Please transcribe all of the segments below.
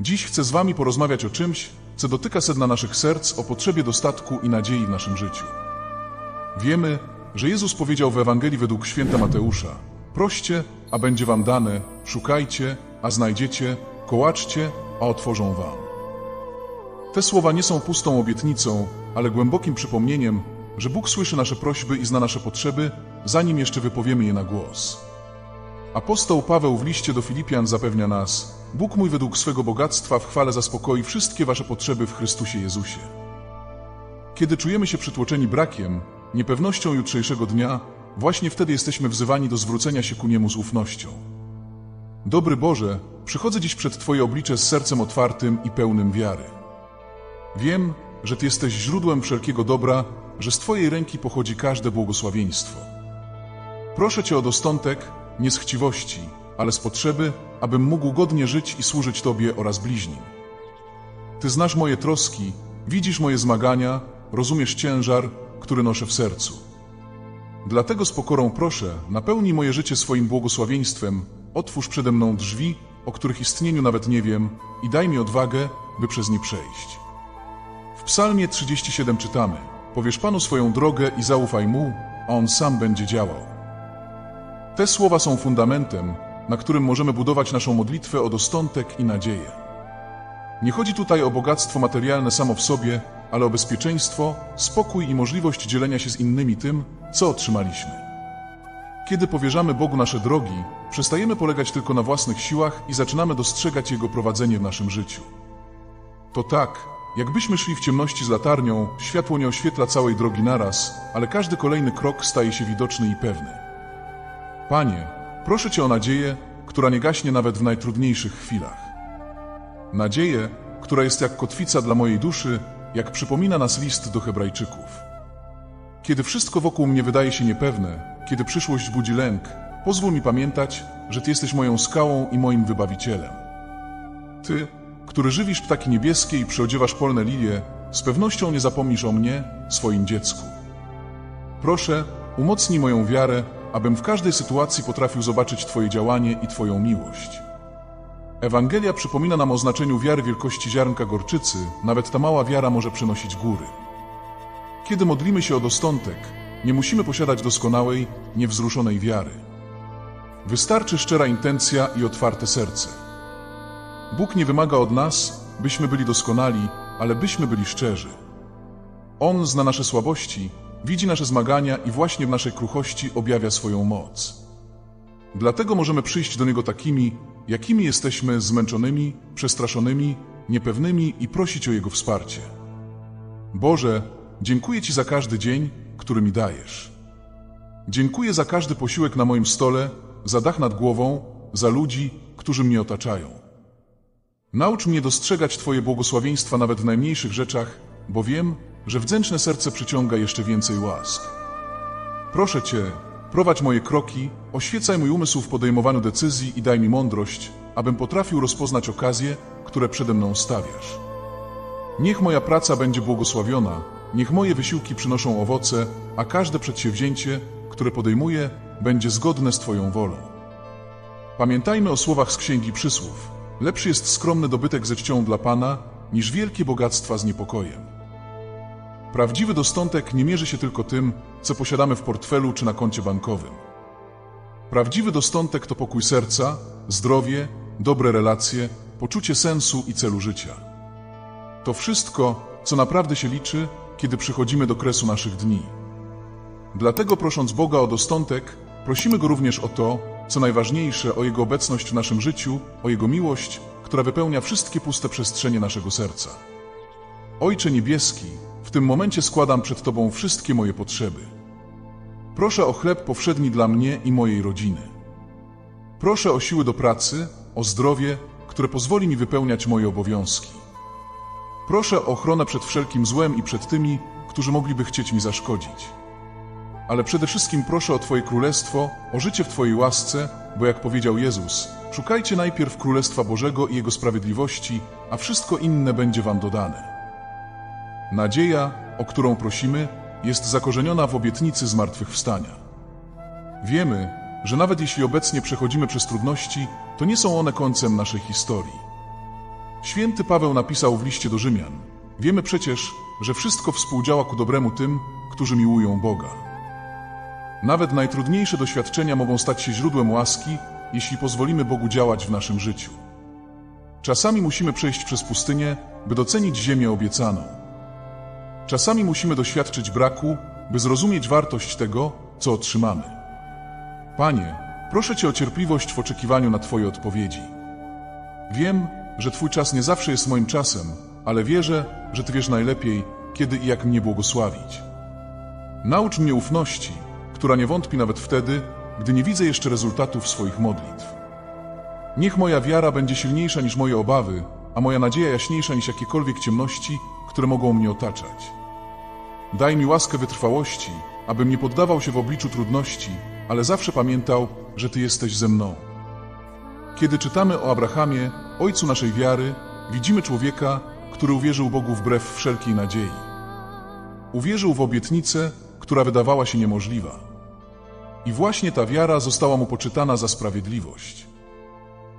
Dziś chcę z Wami porozmawiać o czymś, co dotyka sedna naszych serc, o potrzebie dostatku i nadziei w naszym życiu. Wiemy, że Jezus powiedział w Ewangelii według święta Mateusza: Proście, a będzie Wam dane, szukajcie, a znajdziecie, kołaczcie, a otworzą Wam. Te słowa nie są pustą obietnicą, ale głębokim przypomnieniem, że Bóg słyszy nasze prośby i zna nasze potrzeby, zanim jeszcze wypowiemy je na głos. Apostoł Paweł w liście do Filipian zapewnia nas: Bóg mój według swego bogactwa w chwale zaspokoi wszystkie wasze potrzeby w Chrystusie Jezusie. Kiedy czujemy się przytłoczeni brakiem, niepewnością jutrzejszego dnia, właśnie wtedy jesteśmy wzywani do zwrócenia się ku Niemu z ufnością. Dobry Boże, przychodzę dziś przed Twoje oblicze z sercem otwartym i pełnym wiary. Wiem, że Ty jesteś źródłem wszelkiego dobra, że z Twojej ręki pochodzi każde błogosławieństwo. Proszę Cię o dostątek, nie z chciwości, ale z potrzeby, abym mógł godnie żyć i służyć Tobie oraz bliźnim. Ty znasz moje troski, widzisz moje zmagania, rozumiesz ciężar, który noszę w sercu. Dlatego z pokorą proszę, napełnij moje życie swoim błogosławieństwem, otwórz przede mną drzwi, o których istnieniu nawet nie wiem, i daj mi odwagę, by przez nie przejść. W Psalmie 37 czytamy: Powiesz Panu swoją drogę i zaufaj mu, a on sam będzie działał. Te słowa są fundamentem, na którym możemy budować naszą modlitwę o dostątek i nadzieję. Nie chodzi tutaj o bogactwo materialne samo w sobie, ale o bezpieczeństwo, spokój i możliwość dzielenia się z innymi tym, co otrzymaliśmy. Kiedy powierzamy Bogu nasze drogi, przestajemy polegać tylko na własnych siłach i zaczynamy dostrzegać Jego prowadzenie w naszym życiu. To tak, jakbyśmy szli w ciemności z latarnią, światło nie oświetla całej drogi naraz, ale każdy kolejny krok staje się widoczny i pewny. Panie, proszę Cię o nadzieję, która nie gaśnie nawet w najtrudniejszych chwilach. Nadzieję, która jest jak kotwica dla mojej duszy, jak przypomina nas list do Hebrajczyków. Kiedy wszystko wokół mnie wydaje się niepewne, kiedy przyszłość budzi lęk, pozwól mi pamiętać, że Ty jesteś moją skałą i moim wybawicielem. Ty, który żywisz ptaki niebieskie i przyodziewasz polne lilie, z pewnością nie zapomnisz o mnie, swoim dziecku. Proszę, umocnij moją wiarę, abym w każdej sytuacji potrafił zobaczyć Twoje działanie i Twoją miłość. Ewangelia przypomina nam o znaczeniu wiary wielkości ziarnka gorczycy, nawet ta mała wiara może przynosić góry. Kiedy modlimy się o dostątek, nie musimy posiadać doskonałej, niewzruszonej wiary. Wystarczy szczera intencja i otwarte serce. Bóg nie wymaga od nas, byśmy byli doskonali, ale byśmy byli szczerzy. On zna nasze słabości, widzi nasze zmagania i właśnie w naszej kruchości objawia swoją moc. Dlatego możemy przyjść do Niego takimi, jakimi jesteśmy zmęczonymi, przestraszonymi, niepewnymi i prosić o Jego wsparcie. Boże, dziękuję Ci za każdy dzień, który mi dajesz. Dziękuję za każdy posiłek na moim stole, za dach nad głową, za ludzi, którzy mnie otaczają. Naucz mnie dostrzegać Twoje błogosławieństwa nawet w najmniejszych rzeczach, bo wiem, że wdzięczne serce przyciąga jeszcze więcej łask. Proszę Cię, prowadź moje kroki, oświecaj mój umysł w podejmowaniu decyzji i daj mi mądrość, abym potrafił rozpoznać okazje, które przede mną stawiasz. Niech moja praca będzie błogosławiona, niech moje wysiłki przynoszą owoce, a każde przedsięwzięcie, które podejmuję, będzie zgodne z Twoją wolą. Pamiętajmy o słowach z Księgi Przysłów. Lepszy jest skromny dobytek ze czcią dla Pana, niż wielkie bogactwa z niepokojem. Prawdziwy dostątek nie mierzy się tylko tym, co posiadamy w portfelu czy na koncie bankowym. Prawdziwy dostątek to pokój serca, zdrowie, dobre relacje, poczucie sensu i celu życia. To wszystko, co naprawdę się liczy, kiedy przychodzimy do kresu naszych dni. Dlatego prosząc Boga o dostątek, prosimy Go również o to, co najważniejsze, o Jego obecność w naszym życiu, o Jego miłość, która wypełnia wszystkie puste przestrzenie naszego serca. Ojcze Niebieski, w tym momencie składam przed Tobą wszystkie moje potrzeby. Proszę o chleb powszedni dla mnie i mojej rodziny. Proszę o siły do pracy, o zdrowie, które pozwoli mi wypełniać moje obowiązki. Proszę o ochronę przed wszelkim złem i przed tymi, którzy mogliby chcieć mi zaszkodzić. Ale przede wszystkim proszę o Twoje królestwo, o życie w Twojej łasce, bo jak powiedział Jezus, szukajcie najpierw Królestwa Bożego i Jego sprawiedliwości, a wszystko inne będzie Wam dodane. Nadzieja, o którą prosimy, jest zakorzeniona w obietnicy zmartwychwstania. Wiemy, że nawet jeśli obecnie przechodzimy przez trudności, to nie są one końcem naszej historii. Święty Paweł napisał w liście do Rzymian: Wiemy przecież, że wszystko współdziała ku dobremu tym, którzy miłują Boga. Nawet najtrudniejsze doświadczenia mogą stać się źródłem łaski, jeśli pozwolimy Bogu działać w naszym życiu. Czasami musimy przejść przez pustynię, by docenić ziemię obiecaną. Czasami musimy doświadczyć braku, by zrozumieć wartość tego, co otrzymamy. Panie, proszę Cię o cierpliwość w oczekiwaniu na Twoje odpowiedzi. Wiem, że Twój czas nie zawsze jest moim czasem, ale wierzę, że Ty wiesz najlepiej, kiedy i jak mnie błogosławić. Naucz mnie ufności, która nie wątpi nawet wtedy, gdy nie widzę jeszcze rezultatów swoich modlitw. Niech moja wiara będzie silniejsza niż moje obawy, a moja nadzieja jaśniejsza niż jakiekolwiek ciemności, które mogą mnie otaczać. Daj mi łaskę wytrwałości, abym nie poddawał się w obliczu trudności, ale zawsze pamiętał, że Ty jesteś ze mną. Kiedy czytamy o Abrahamie, ojcu naszej wiary, widzimy człowieka, który uwierzył Bogu wbrew wszelkiej nadziei. Uwierzył w obietnicę, która wydawała się niemożliwa. I właśnie ta wiara została mu poczytana za sprawiedliwość.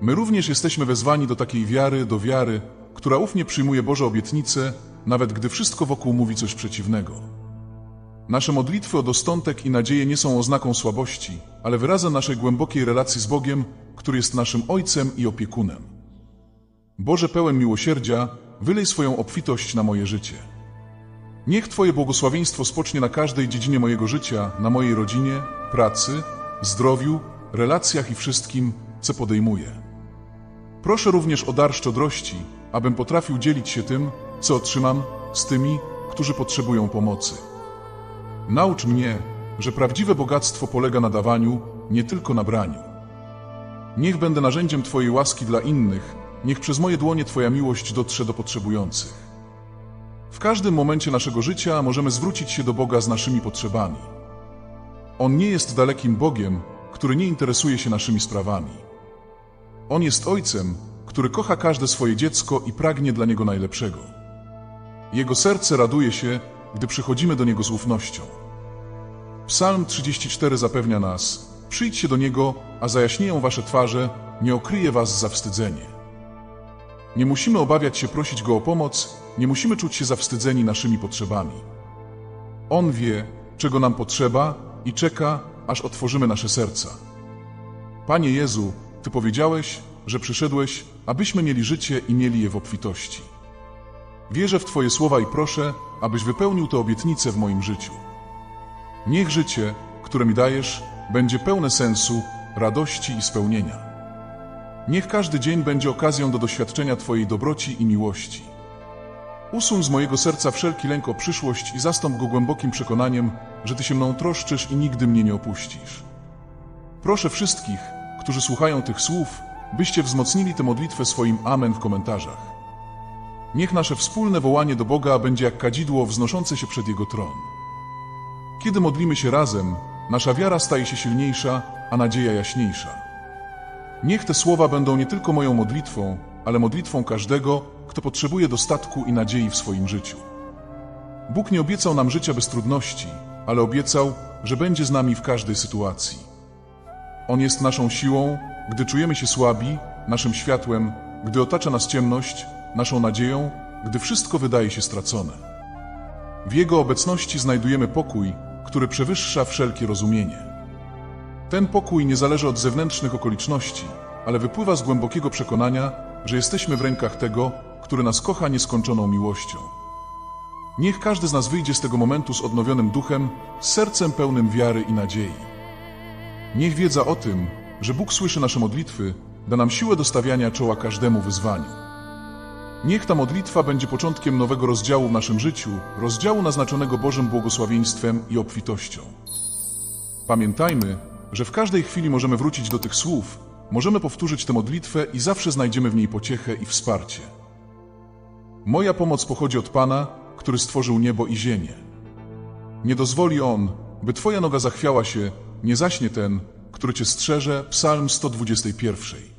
My również jesteśmy wezwani do takiej wiary, do wiary, która ufnie przyjmuje Boże obietnice, nawet gdy wszystko wokół mówi coś przeciwnego. Nasze modlitwy o dostątek i nadzieję nie są oznaką słabości, ale wyrazem naszej głębokiej relacji z Bogiem, który jest naszym Ojcem i opiekunem. Boże pełen miłosierdzia, wylej swoją obfitość na moje życie. Niech Twoje błogosławieństwo spocznie na każdej dziedzinie mojego życia, na mojej rodzinie, pracy, zdrowiu, relacjach i wszystkim, co podejmuję. Proszę również o dar szczodrości, abym potrafił dzielić się tym, co otrzymam, z tymi, którzy potrzebują pomocy. Naucz mnie, że prawdziwe bogactwo polega na dawaniu, nie tylko na braniu. Niech będę narzędziem Twojej łaski dla innych, niech przez moje dłonie Twoja miłość dotrze do potrzebujących. W każdym momencie naszego życia możemy zwrócić się do Boga z naszymi potrzebami. On nie jest dalekim Bogiem, który nie interesuje się naszymi sprawami. On jest Ojcem, który kocha każde swoje dziecko i pragnie dla niego najlepszego. Jego serce raduje się, gdy przychodzimy do Niego z ufnością. Psalm 34 zapewnia nas: Przyjdźcie do Niego, a zajaśnieją wasze twarze, nie okryje was zawstydzenie. Nie musimy obawiać się prosić Go o pomoc, nie musimy czuć się zawstydzeni naszymi potrzebami. On wie, czego nam potrzeba i czeka, aż otworzymy nasze serca. Panie Jezu, Ty powiedziałeś, że przyszedłeś, abyśmy mieli życie i mieli je w obfitości. Wierzę w Twoje słowa i proszę, abyś wypełnił te obietnice w moim życiu. Niech życie, które mi dajesz, będzie pełne sensu, radości i spełnienia. Niech każdy dzień będzie okazją do doświadczenia Twojej dobroci i miłości. Usuń z mojego serca wszelki lęk o przyszłość i zastąp go głębokim przekonaniem, że Ty się mną troszczysz i nigdy mnie nie opuścisz. Proszę wszystkich, którzy słuchają tych słów, byście wzmocnili tę modlitwę swoim amen w komentarzach. Niech nasze wspólne wołanie do Boga będzie jak kadzidło wznoszące się przed Jego tron. Kiedy modlimy się razem, nasza wiara staje się silniejsza, a nadzieja jaśniejsza. Niech te słowa będą nie tylko moją modlitwą, ale modlitwą każdego, kto potrzebuje dostatku i nadziei w swoim życiu. Bóg nie obiecał nam życia bez trudności, ale obiecał, że będzie z nami w każdej sytuacji. On jest naszą siłą, gdy czujemy się słabi, naszym światłem, gdy otacza nas ciemność, naszą nadzieją, gdy wszystko wydaje się stracone. W Jego obecności znajdujemy pokój, który przewyższa wszelkie rozumienie. Ten pokój nie zależy od zewnętrznych okoliczności, ale wypływa z głębokiego przekonania, że jesteśmy w rękach tego, który nas kocha nieskończoną miłością. Niech każdy z nas wyjdzie z tego momentu z odnowionym duchem, z sercem pełnym wiary i nadziei. Niech wiedza o tym, że Bóg słyszy nasze modlitwy, da nam siłę do stawiania czoła każdemu wyzwaniu. Niech ta modlitwa będzie początkiem nowego rozdziału w naszym życiu, rozdziału naznaczonego Bożym błogosławieństwem i obfitością. Pamiętajmy, że w każdej chwili możemy wrócić do tych słów, możemy powtórzyć tę modlitwę i zawsze znajdziemy w niej pociechę i wsparcie. Moja pomoc pochodzi od Pana, który stworzył niebo i ziemię. Nie dozwoli On, by Twoja noga zachwiała się, nie zaśnie ten, który Cię strzeże, Psalm 121.